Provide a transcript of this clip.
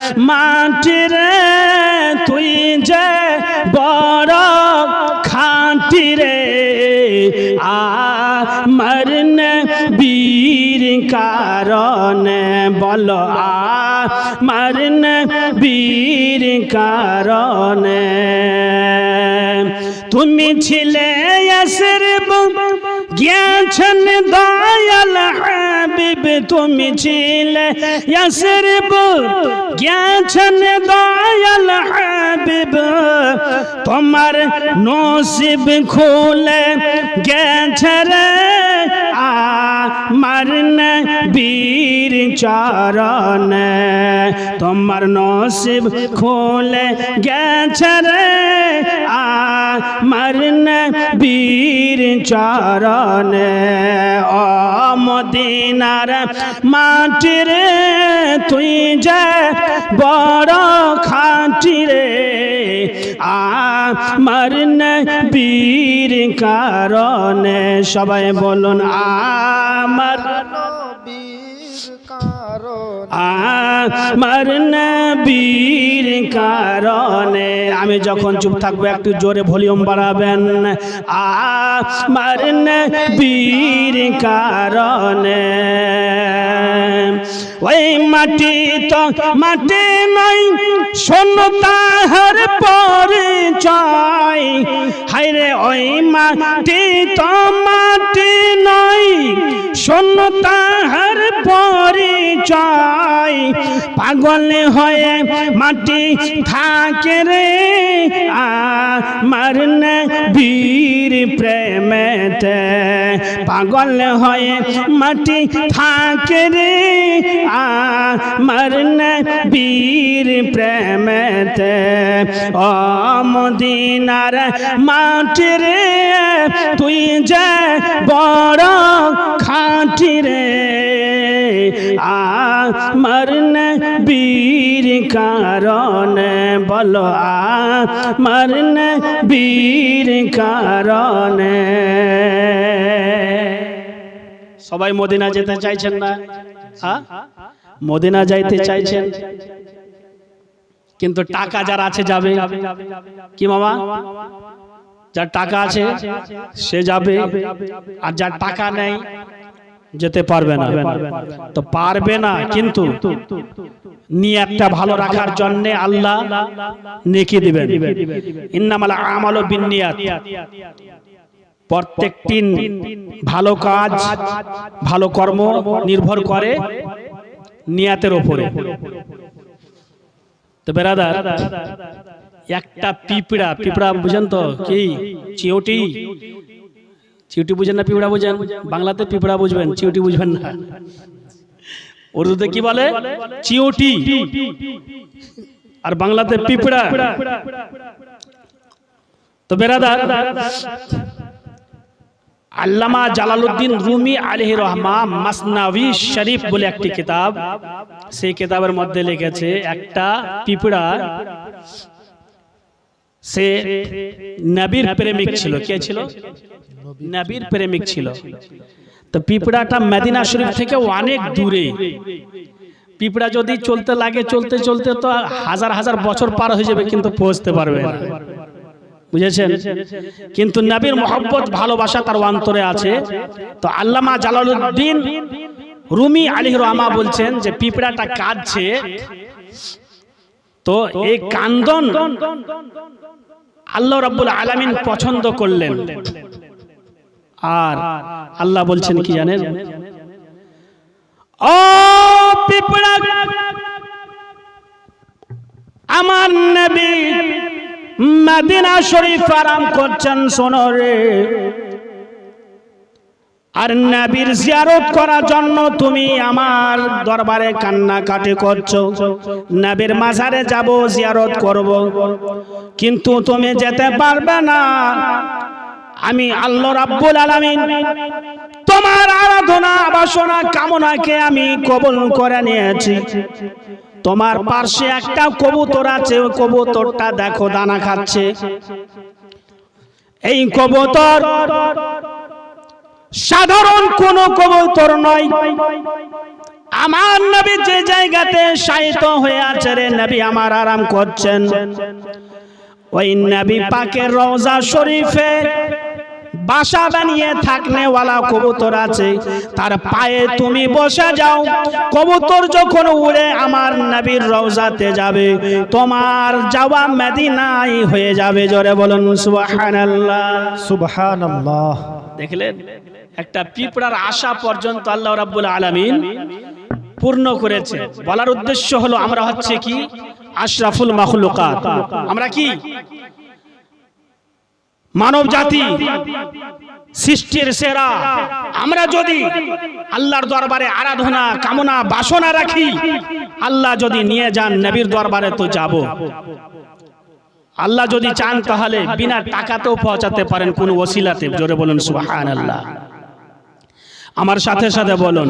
মাটির তুই যে বড় খাঁটি রে আমার বীর কারণে বলো আমার বীর কারণে। তুমি ছিলে এসের গিয়েছেন দয়াল হাবিব, তুমি ছিলে এসের গিয়েছেন দয়াল হাবিব, তোমার নসিব খুলে গেছে রে। আমার বীর চরণে তোমার নসিব খুলে গেছে রে। আমার বীর চরণে, ও মদিনার মাটির তুই যে বড় খাঁটি রে। আমার বীর কারণে সবাই বলুন, আমার আমার নবীর কারণে আমি যখন চুপ থাকব, একটু জোরে ভলিউম বাড়াবেন। আমার নবীর কারণে। ওই মাটি তো মাটি নয় শোন তাহার পরিচয়। হাইরে ওই মাটি তো মাটি নয় শোন তাহার পরিচয় পাগল হয়ে মাটি থাকে রে। আমার বীর প্রেমেতে পাগল হয়ে মাটি থাকে রে। আমার বীর প্রেমেতে ও মদিনার মাটি রে। তুই যে বড় খাঁটি রে। আমার বীর কারণে, বলো আমার বীর কারণে। সবাই মদিনা যেতে চাইছেন না? মদিনা যাইতে চাইছেন? কিন্তু টাকা যার আছে যাবে। কি মামা? যার টাকা আছে, সে যাবে। আর যার টাকা নেই যেতে পারবে না। তো পারবে না, কিন্তু নিয়তটা ভালো রাখার জন্য আল্লাহ নেকি দিবেন। ইন্নামাল আমালু বিন্নিয়াত। প্রত্যেকটি ভালো কাজ, ভালো কর্ম নির্ভর করে নিয়াতের ওপরে। তো বেরাদার, একটা পিঁপড়া পিঁপড়া বুঝেন তো কি? চিওটি। চিউটি বুঝেন না পিঁপড়া বুঝেন? বাংলাতে পিঁপড়া বুঝবেন, চিউটি বুঝবেন না। উর্দুতে কি বলে? চিওটি আর বাংলাতে পিঁপড়া। তো বেরাদার, আল্লামা জালালউদ্দিন রুমি আলহ রহমা মাসনাভি শরীফ বলে একটি কিতাব, সেই কিতাবের মধ্যে লিখেছে, একটা পিঁপড়া সে নবীর প্রেমিক ছিল। কে ছিল? নবীর প্রেমিক ছিল। তো পিঁপড়াটা মেদিনা শরীফ থেকে অনেক দূরে। পিঁপড়া যদি চলতে লাগে চলতে চলতে তো হাজার হাজার বছর পার হয়ে যাবে কিন্তু পৌঁছতে পারবে না। বুঝেছেন? কিন্তু নবীর মোহাম্মত ভালোবাসা তার অন্তরে আছে। তো আল্লামা জালালউদ্দিন রুমি আলী রহমা বলছেন যে পিঁপড়াটা কাঁদছে। তো এই কান্দন আল্লাহ রাব্বুল আলামিন পছন্দ করলেন। আর আল্লাহ বলছেন কি জানেন? ও পিপড়া, আমার নবী মদিনা শরীফ আরাম করছেন, শোনো রে। আর নবীর জিয়ারত করার জন্য তুমি আমার দরবারে কান্নাকাটি করছ। নবীর মাজারে যাব, জিয়ারত করব। কিন্তু তুমি যেতে পারবে না। আমি আল্লাহ রাব্বুল আলামিন তোমার আরাধনা, বাসনা, কামনাকে আমি কবুল করে নিয়েছি। তোমার পার্শ্বে একটা কবুতর আছে কবুতরটা দেখো, দানা খাচ্ছে। এই কবুতর সাধারণ কোন কবুতর নয়। আমার নবী যে জায়গাতে শায়িত হয়ে আছে রে নবী আমার আরাম করছেন। ওই নবী পাকের রওজা শরীফে বাসা বানিয়ে থাকনেওয়ালা কবুতর আছে। তার পায়ে তুমি বসে যাও। কবুতর যখন উড়ে আমার নবীর রওজাতে যাবে, তোমার যাওয়া মেদিনাই হয়ে যাবে। জোরে বলুন, সুবহানাল্লাহ। সুবহানাল্লাহ। দেখলেন, একটা পিঁপড়ার আশা পর্যন্ত আল্লাহ রাব্বুল আলামিন পূর্ণ করেছে। বলার উদ্দেশ্য হলো, আমরা হচ্ছে কি? আশরাফুল মাখলুকাত। আমরা কি? মানব জাতি সৃষ্টির সেরা। আমরা যদি আল্লাহর দরবারে আরাধনা, কামনা, বাসনা রাখি, আল্লাহ যদি নিয়ে যান, নবীর দরবারে তো যাব। আল্লাহ যদি চান তাহলে বিনা টাকাতেও পৌঁছাতে পারেন কোন ওসিলাতে। জোরে বলুন সুবহানাল্লাহ। আমার সাথে সাথে বলুন।